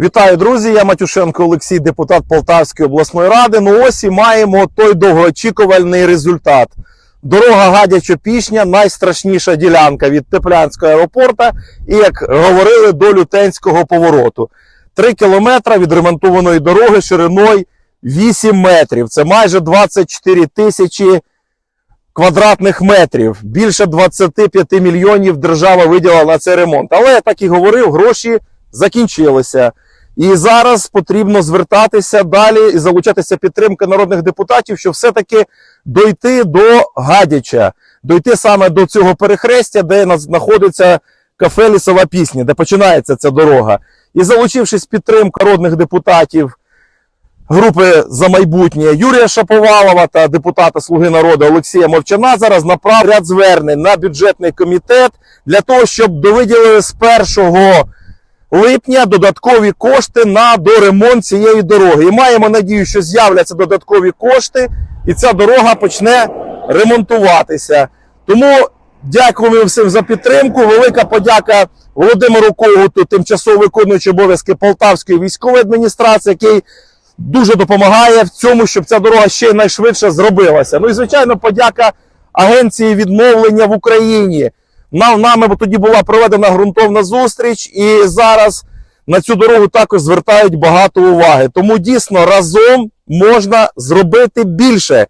Вітаю, друзі! Я Матюшенко Олексій, депутат Полтавської обласної ради. Ну ось і маємо той довгоочікувальний результат. Дорога Гадячо-Пішня найстрашніша ділянка від Теплянського аеропорта і, як говорили, до Лютенського повороту. Три кілометри відремонтованої дороги шириною 8 метрів. Це майже 24 тисячі квадратних метрів. Більше 25 мільйонів держава виділила на цей ремонт. Але я так і говорив, гроші закінчилися. І зараз потрібно звертатися далі і залучатися підтримки народних депутатів, щоб все-таки дойти до Гадяча, дойти саме до цього перехрестя, де на- знаходиться кафе Лісова пісня, де починається ця дорога. І залучившись підтримку народних депутатів групи за майбутнє Юрія Шаповалова та депутата Слуги народу Олексія Мовчана, зараз направ ряд звернень на бюджетний комітет для того, щоб довиділили з 1 липня додаткові кошти на доремонт цієї дороги. І маємо надію, що з'являться додаткові кошти, і ця дорога почне ремонтуватися. Тому дякуємо всім за підтримку. Велика подяка Володимиру Когуту, тимчасово виконуючи обов'язки Полтавської військової адміністрації, який дуже допомагає в цьому, щоб ця дорога ще найшвидше зробилася. Ну і звичайно, подяка Агенції відновлення в Україні. Нам нами тоді була проведена ґрунтовна зустріч, і зараз на цю дорогу також звертають багато уваги. Тому дійсно разом можна зробити більше.